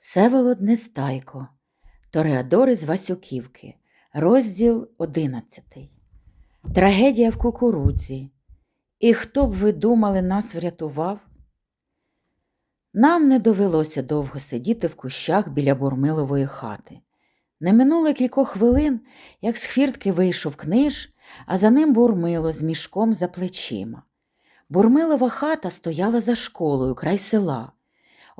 Всеволод Нестайко, Тореадори з Васюківки, розділ 11. Трагедія в кукурудзі. І хто б ви думали, нас врятував? Нам не довелося довго сидіти в кущах біля Бурмилової хати. Не минуло кількох хвилин, як з хвіртки вийшов книж, а за ним Бурмило з мішком за плечима. Бурмилова хата стояла за школою край села.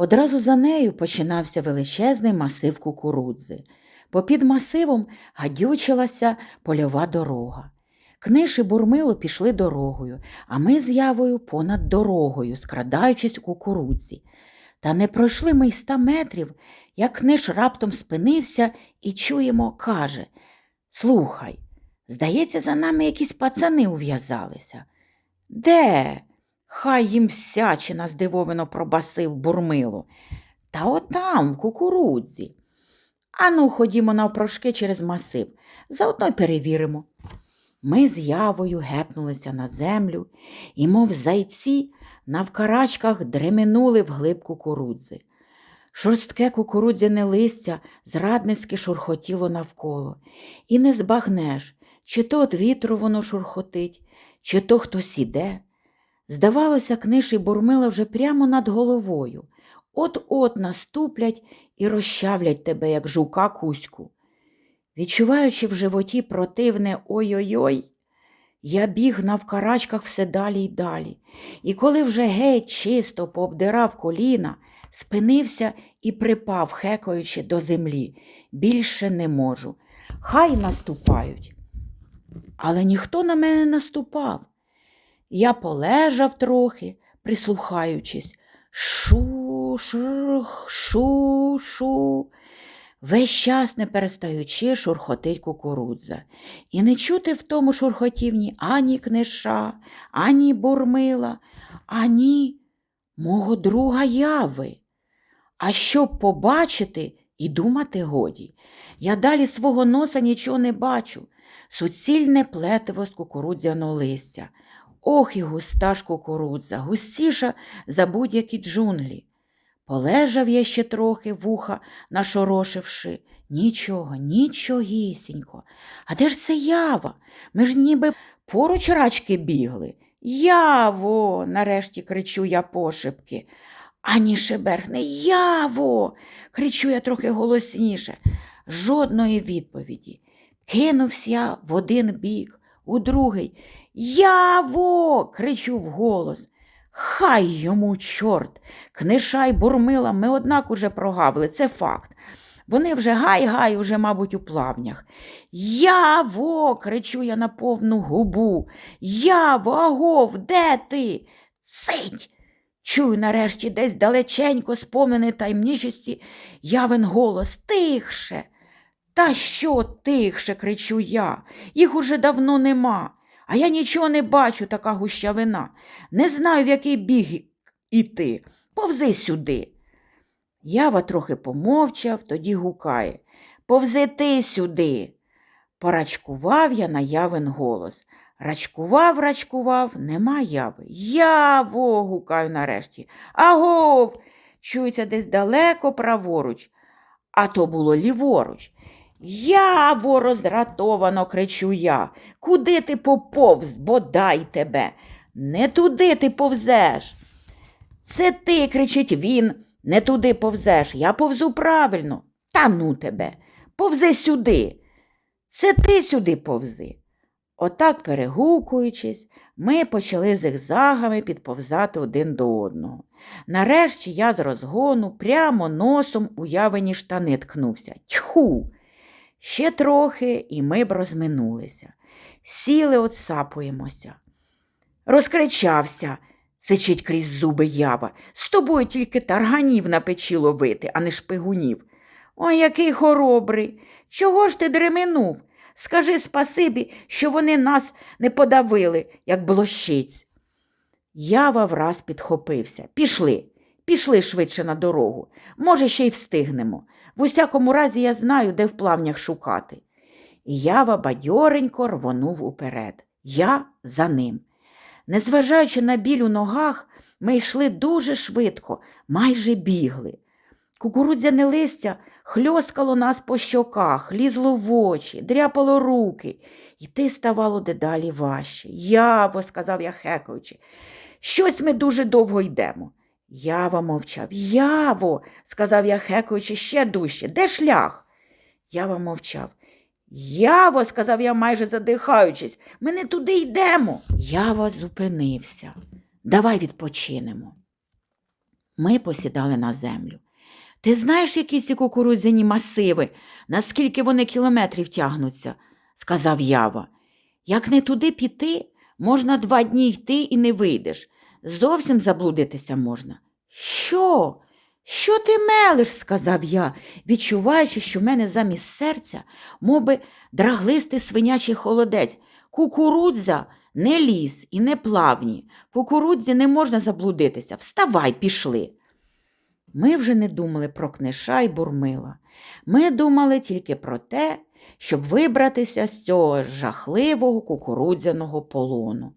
Одразу за нею починався величезний масив кукурудзи. Попід масивом гадючилася польова дорога. Книж і бурмило пішли дорогою, а ми з явою понад дорогою, скрадаючись у кукурудзі. Та не пройшли ми й ста метрів, як книж раптом спинився і чуємо, каже Слухай, здається, за нами якісь пацани ув'язалися. Де? Хай їм всячина здивовано пробасив бурмило. Та отам, в кукурудзі. Ану, ходімо навпрошки через масив, заодно й перевіримо. Ми з явою гепнулися на землю і, мов зайці, навкарачках дременули вглиб кукурудзи. Шорстке кукурудзяне листя зрадницьки шурхотіло навколо, і не збагнеш, чи то від вітру воно шурхотить, чи то хтось іде. Здавалося, книж і бурмила вже прямо над головою. От-от наступлять і розчавлять тебе, як жука кузьку. Відчуваючи в животі противне ой-ой-ой, я біг навкарачках все далі й далі, і коли вже геть чисто пообдирав коліна, спинився і припав, хекаючи до землі. Більше не можу. Хай наступають. Але ніхто на мене не наступав. Я полежав трохи, прислухаючись. Шу, шурх, шу, шу. Весь час, не перестаючи, шурхотить кукурудза. І не чути в тому шурхотівні ані книша, ані бурмила, ані мого друга яви. А щоб побачити і думати годі, я далі свого носа нічого не бачу. Суцільне плетиво з кукурудзяного листя. Ох і густа ж кукурудза, густіша за будь-які джунглі. Полежав я ще трохи вуха, нашорошивши. Нічого, нічогісінько. А де ж це ява? Ми ж ніби поруч рачки бігли. Яво, нарешті кричу я пошепки. Ані шеберхне, яво. кричу я трохи голосніше. Жодної відповіді. Кинувся в один бік, у другий. Яво. кричу вголос. Хай йому, чорт, книша й бурмила ми однак уже прогавили, це факт. Вони вже гай-гай, уже, мабуть, у плавнях. Яво, кричу я на повну губу. Яво, агов, де ти? Сидь. Чую нарешті десь далеченько сповнений таємничості явен голос тихше. Та що тихше, кричу я, їх уже давно нема. А я нічого не бачу, така гущавина. Не знаю, в який біг іти. Повзи сюди. Ява трохи помовчав, тоді гукає Повзи ти сюди. Порачкував я на явин голос. Рачкував, рачкував, нема яви. Яво. гукаю нарешті. Агов. Чується десь далеко праворуч, а то було ліворуч. Яво, роздратовано кричу я. Куди ти поповз, бодай тебе? Не туди ти повзеш. Це ти, кричить він, не туди повзеш. Я повзу правильно. Та ну тебе, повзи сюди. Це ти сюди повзи. Отак, перегукуючись, ми почали зигзагами підповзати один до одного. Нарешті я з розгону прямо носом у явені штани ткнувся. Тьху! Ще трохи, і ми б розминулися. Сіли, отсапуємося. Розкричався, сичить крізь зуби ява. З тобою тільки тарганів на печі ловити, а не шпигунів. Ой, який хоробрий. Чого ж ти дременув? Скажи спасибі, що вони нас не подавили, як блощиць. Ява враз підхопився. Пішли, пішли швидше на дорогу. Може, ще й встигнемо. В усякому разі я знаю, де в плавнях шукати. І ява бадьоренько рвонув уперед. Я за ним. Незважаючи на біль у ногах, ми йшли дуже швидко, майже бігли. Кукурудзяне листя хльоскало нас по щоках, лізло в очі, дряпало руки. Йти ставало дедалі важче. Яво, сказав я хекаючи, щось ми дуже довго йдемо. Ява мовчав. Яво, сказав я хекаючи ще дужче. Де шлях? Ява мовчав. Яво, сказав я, майже задихаючись, ми не туди йдемо. Ява зупинився. Давай відпочинемо. Ми посідали на землю. Ти знаєш, які ці кукурудзяні масиви, наскільки вони кілометрів тягнуться, сказав Ява. Як не туди піти, можна два дні йти і не вийдеш. Зовсім заблудитися можна. Що? Що ти мелиш? сказав я, відчуваючи, що в мене замість серця, мов би, драглистий свинячий холодець. Кукурудза не ліс і не плавні. Кукурудзі не можна заблудитися. Вставай, пішли. Ми вже не думали про книша й бурмила. Ми думали тільки про те, щоб вибратися з цього жахливого кукурудзяного полону.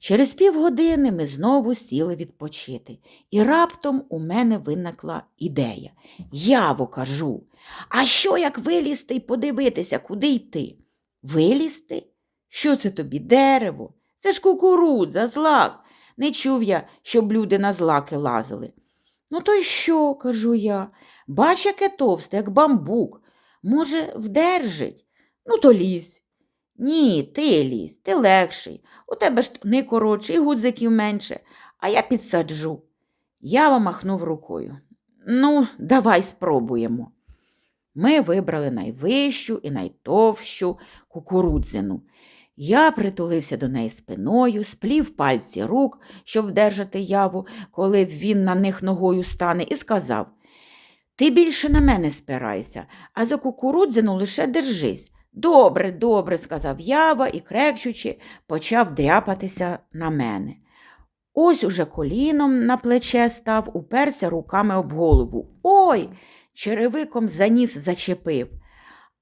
Через півгодини ми знову сіли відпочити, і раптом у мене виникла ідея. Яво кажу, а що як вилізти й подивитися, куди йти? Вилізти? Що це тобі, дерево? Це ж кукурудза, злак. Не чув я, щоб люди на злаки лазили. Ну, то й що, кажу я, бач, яке товсте, як бамбук. Може, вдержить? Ну, то лізь. Ні, ти лізь, ти легший. У тебе штани коротші, і гудзиків менше, а я підсаджу. Ява махнув рукою. Ну, давай спробуємо. Ми вибрали найвищу і найтовщу кукурудзину. Я притулився до неї спиною, сплів пальці рук, щоб вдержати яву, коли він на них ногою стане, і сказав Ти більше на мене спирайся, а за кукурудзину лише держись. Добре, добре, сказав ява і, крекчучи, почав дряпатися на мене. Ось уже коліном на плече став, уперся руками об голову. Ой! черевиком за ніс зачепив.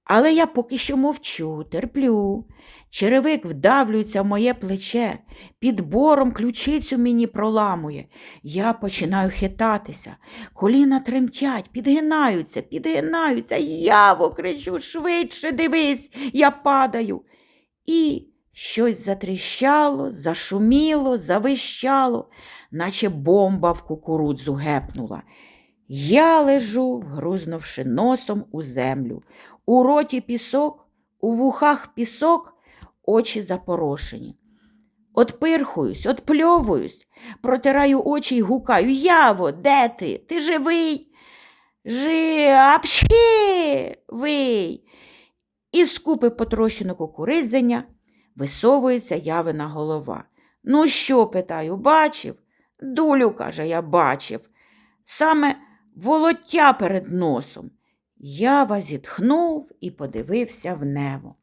Але я поки що мовчу, терплю. Черевик вдавлюється в моє плече, під бором ключицю мені проламує. Я починаю хитатися, коліна тремтять, підгинаються, підгинаються. Яво кричу, швидше дивись, я падаю. І щось затріщало, зашуміло, завищало, наче бомба в кукурудзу гепнула. Я лежу, грузнувши носом у землю. У роті пісок, у вухах пісок, очі запорошені. Отпирхуюсь, отпльовуюсь, протираю очі й гукаю. Яво, де ти? Ти живий? Жи, апшхи, вий. Із скупи потрощеного кукуридзення висовується явина голова. Ну що, питаю, бачив? Дулю, каже, я бачив. Саме волоття перед носом. Ява зітхнув і подивився в небо.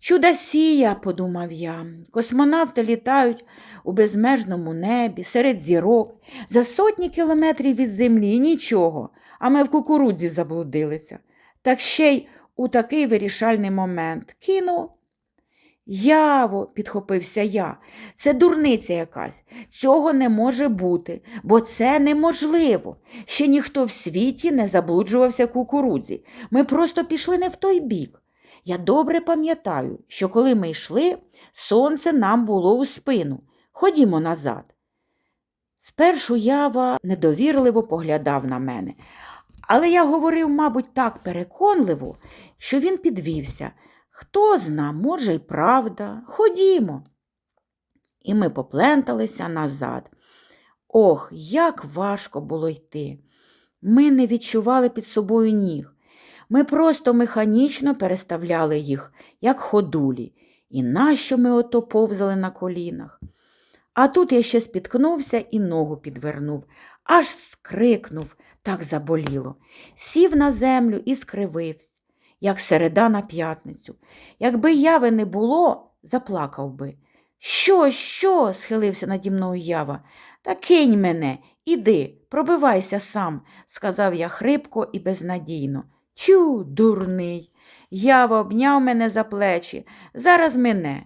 Чудосія, подумав я, космонавти літають у безмежному небі, серед зірок, за сотні кілометрів від землі нічого, а ми в кукурудзі заблудилися. Так ще й у такий вирішальний момент кіно. Яво, підхопився я, це дурниця якась. Цього не може бути, бо це неможливо. Ще ніхто в світі не заблуджувався кукурудзі. Ми просто пішли не в той бік. Я добре пам'ятаю, що коли ми йшли, сонце нам було у спину. Ходімо назад. Спершу ява недовірливо поглядав на мене, але я говорив, мабуть, так переконливо, що він підвівся. Хто зна, може, й правда. Ходімо. І ми попленталися назад. Ох, як важко було йти. Ми не відчували під собою ніг. Ми просто механічно переставляли їх, як ходулі, і нащо ми ото повзали на колінах. А тут я ще спіткнувся і ногу підвернув, аж скрикнув, так заболіло, сів на землю і скривився як середа на п'ятницю. Якби яви не було, заплакав би. Що, що? схилився наді мною ява. Та кинь мене, іди, пробивайся сам, сказав я хрипко і безнадійно. Тю, дурний. Ява обняв мене за плечі. Зараз мене.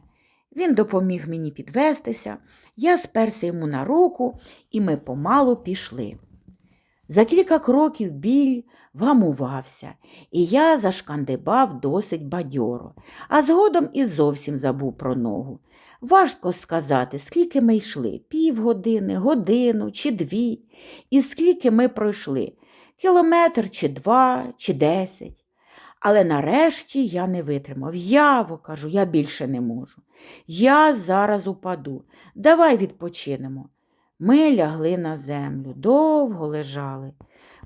Він допоміг мені підвестися, я сперся йому на руку, і ми помалу пішли. За кілька кроків біль вгамувався, і я зашкандибав досить бадьоро, а згодом і зовсім забув про ногу. Важко сказати, скільки ми йшли півгодини, годину чи дві, і скільки ми пройшли кілометр чи два, чи десять. Але нарешті я не витримав. Яво, кажу, я більше не можу. Я зараз упаду. Давай відпочинемо. Ми лягли на землю, довго лежали.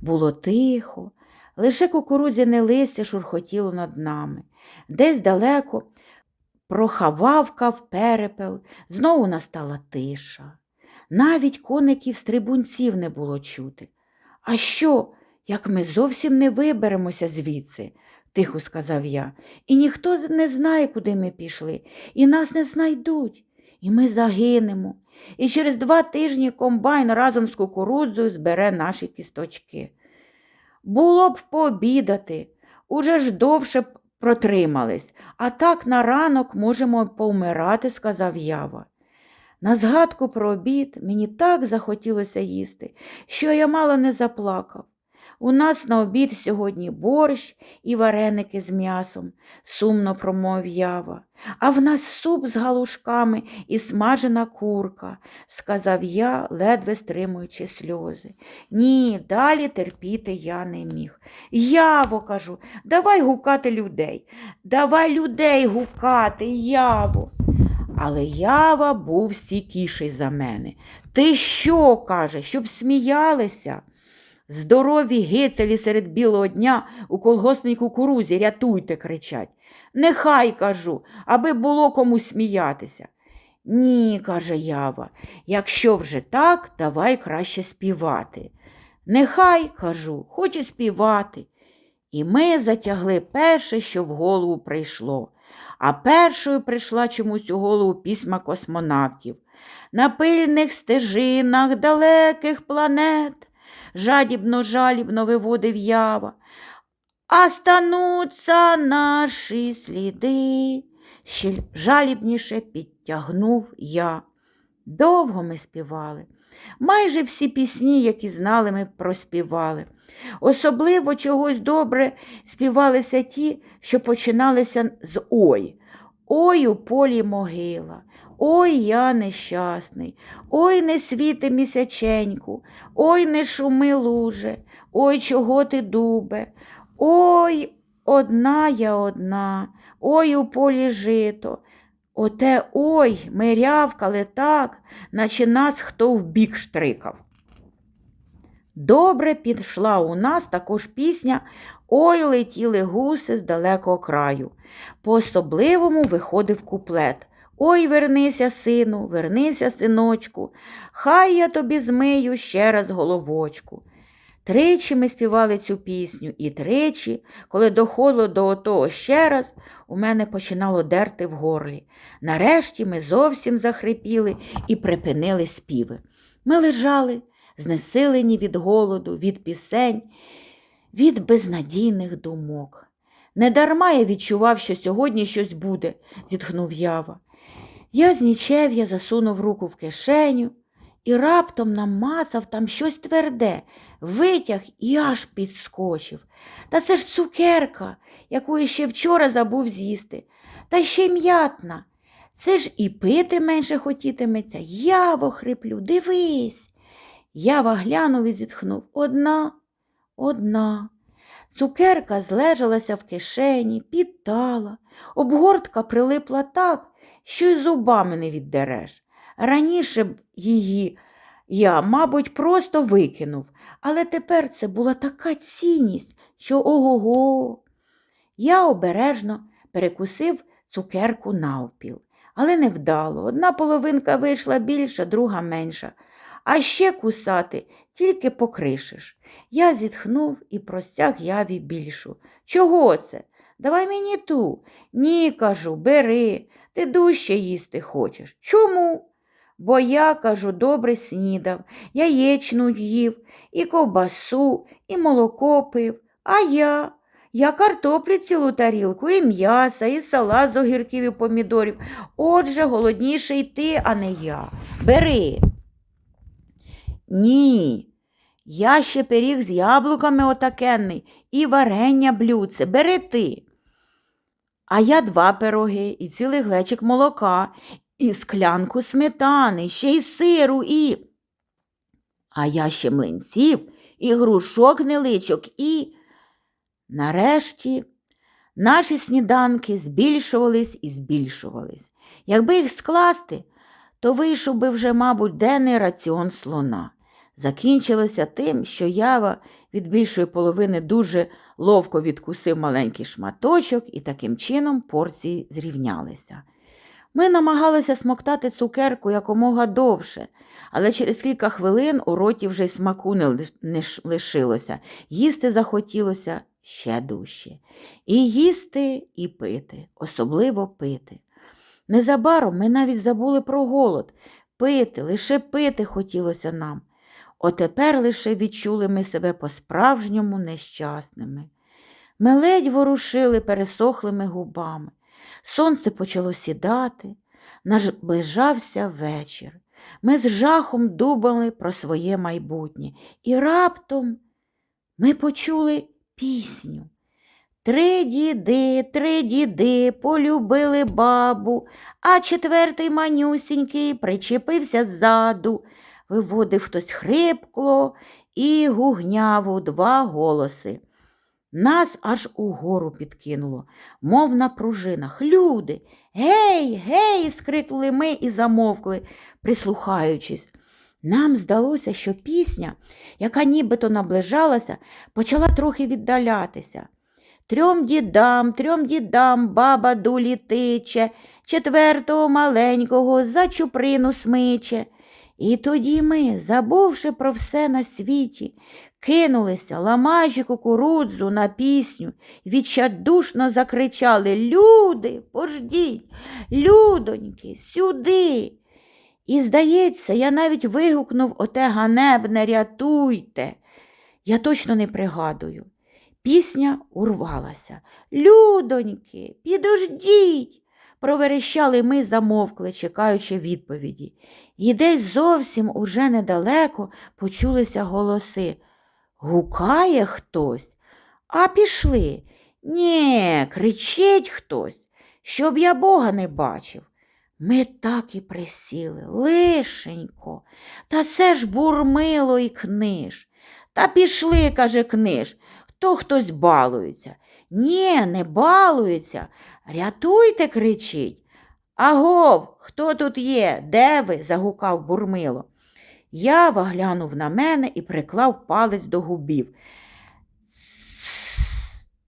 Було тихо, лише кукурудзяне листя шурхотіло над нами. Десь далеко прохававкав перепел, знову настала тиша. Навіть коників стрибунців не було чути. А що, як ми зовсім не виберемося звідси? тихо сказав я, і ніхто не знає, куди ми пішли, і нас не знайдуть, і ми загинемо. І через два тижні комбайн разом з кукурудзою збере наші кісточки. Було б пообідати, уже ж довше б протримались, а так на ранок можемо повмирати, сказав Ява. На згадку про обід мені так захотілося їсти, що я мало не заплакав. У нас на обід сьогодні борщ і вареники з м'ясом, сумно промовив ява. А в нас суп з галушками і смажена курка, сказав я, ледве стримуючи сльози. Ні, далі терпіти я не міг. Яво, кажу, давай гукати людей, давай людей гукати, яво. Але ява був стійкіший за мене. Ти що, каже, щоб сміялися? Здорові гицелі серед білого дня у колгоспній кукурузі рятуйте, кричать. Нехай кажу, аби було кому сміятися. Ні, каже Ява, якщо вже так, давай краще співати. Нехай, кажу, хочу співати. І ми затягли перше, що в голову прийшло. А першою прийшла чомусь у голову пісма космонавтів. На пильних стежинах далеких планет жадібно жалібно виводив ява. А стануться наші сліди, ще жалібніше підтягнув я. Довго ми співали. Майже всі пісні, які знали, ми проспівали. Особливо чогось добре співалися ті, що починалися з ой. Ой у полі могила, ой я нещасний, ой не світи місяченьку, ой не шуми луже, ой чого ти дубе, ой одна я одна, ой у полі жито. Оте ой ми рявкали так, наче нас хто в бік штрикав. Добре підшла у нас також пісня Ой летіли гуси з далекого краю. По особливому виходив куплет. Ой, вернися, сину, вернися, синочку, хай я тобі змию ще раз головочку. Тричі ми співали цю пісню, і тричі, коли доходило до отого ще раз, у мене починало дерти в горлі. Нарешті ми зовсім захрипіли і припинили співи. Ми лежали, знесилені від голоду, від пісень, від безнадійних думок. Недарма я відчував, що сьогодні щось буде, зітхнув ява. Я з нічев'я засунув руку в кишеню і раптом намацав там щось тверде, витяг і аж підскочив. Та це ж цукерка, яку я ще вчора забув з'їсти, та ще й м'ятна. Це ж і пити менше хотітиметься. Яво хриплю, дивись. Ява глянув і зітхнув. Одна, одна. Цукерка злежалася в кишені, підтала, обгортка прилипла так, що й зубами не віддереш. Раніше б її я, мабуть, просто викинув, але тепер це була така цінність, що ого-го. Я обережно перекусив цукерку навпіл, але невдало. Одна половинка вийшла більша, друга менша. А ще кусати тільки покришиш. Я зітхнув і простяг яві більшу. Чого це? Давай мені ту. Ні, кажу, бери, ти дужче їсти хочеш. Чому? Бо я, кажу, добре снідав, яєчну їв, і ковбасу, і молоко пив. А я? Я картоплі цілу тарілку, і м'яса, і салат з огірків і помідорів. Отже, голодніше й ти, а не я. Бери. Ні. Я ще пиріг з яблуками отакенний і варення блюдце, бери ти. А я два пироги і цілий глечик молока, і склянку сметани, ще й сиру, і. А я ще млинців, і грушок неличок, і. Нарешті наші сніданки збільшувались і збільшувались. Якби їх скласти, то вийшов би вже, мабуть, денний раціон слона. Закінчилося тим, що ява від більшої половини дуже ловко відкусив маленький шматочок, і таким чином порції зрівнялися. Ми намагалися смоктати цукерку якомога довше, але через кілька хвилин у роті вже й смаку не лишилося. Їсти захотілося ще дужче. І їсти, і пити, особливо пити. Незабаром ми навіть забули про голод. Пити, лише пити хотілося нам. Отепер лише відчули ми себе по-справжньому нещасними. Ми ледь ворушили пересохлими губами. Сонце почало сідати, наближався вечір. Ми з жахом думали про своє майбутнє. І раптом ми почули пісню. Три діди, три діди полюбили бабу, а четвертий манюсінький причепився ззаду. Виводив хтось хрипкло і гугняв у два голоси. Нас аж угору підкинуло, мов на пружинах. Люди, гей, гей, скрикнули ми і замовкли, прислухаючись. Нам здалося, що пісня, яка нібито наближалася, почала трохи віддалятися. Трьом дідам, трьом дідам баба дулі тиче, четвертого маленького за чуприну смиче. І тоді ми, забувши про все на світі, кинулися, ламаючи кукурудзу на пісню, відчайдушно закричали Люди, пождіть, людоньки, сюди. І, здається, я навіть вигукнув оте ганебне рятуйте. Я точно не пригадую. Пісня урвалася. Людоньки, підождіть. Проверещали ми, замовкли, чекаючи відповіді. І десь зовсім уже недалеко почулися голоси. Гукає хтось, а пішли. Нє, кричить хтось, щоб я Бога не бачив. Ми так і присіли, лишенько, та це ж бурмило і книж. Та пішли, каже книж, то хтось балується. Ні, не балується. Рятуйте, кричить. Агов, хто тут є? Де ви? загукав бурмило. Ява глянув на мене і приклав палець до губів.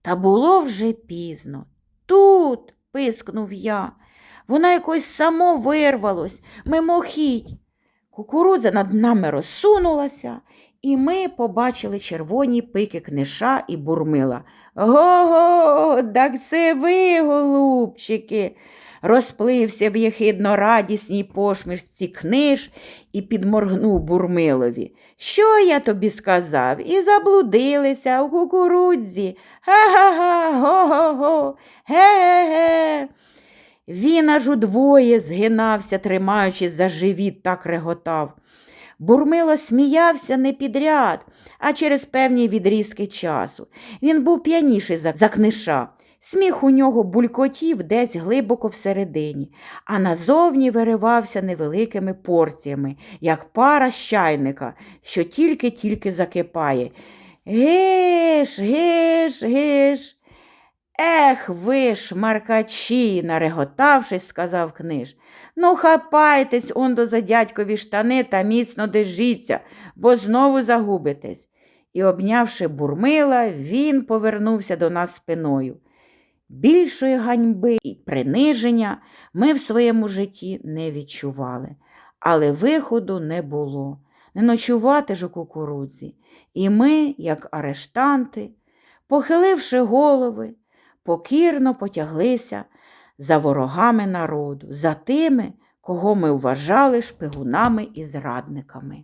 Та було вже пізно. Тут, пискнув я. Вона якось само вирвалось, мимохідь. Кукурудза над нами розсунулася, і ми побачили червоні пики книша і бурмила. Го-го, так це ви, голубчики. Розплився в єхидно радісній посмішці книж і підморгнув бурмилові. Що я тобі сказав? І заблудилися у кукурудзі. Га-га-га, го-го-го, ге-ге-ге. Він аж удвоє згинався, тримаючись за живіт, так реготав. Бурмило сміявся не підряд, а через певні відрізки часу. Він був п'яніший за, за книша. Сміх у нього булькотів десь глибоко всередині, а назовні виривався невеликими порціями, як пара з що тільки-тільки закипає. Гиш, гиш, гиш. Ех ви, шмаркачі, нареготавшись, сказав книж. Ну, хапайтесь он до за дядькові штани та міцно держіться, бо знову загубитесь. І, обнявши бурмила, він повернувся до нас спиною. Більшої ганьби і приниження ми в своєму житті не відчували, але виходу не було. Не ночувати ж у кукурудзі. І ми, як арештанти, похиливши голови, покірно потяглися за ворогами народу, за тими, кого ми вважали шпигунами і зрадниками.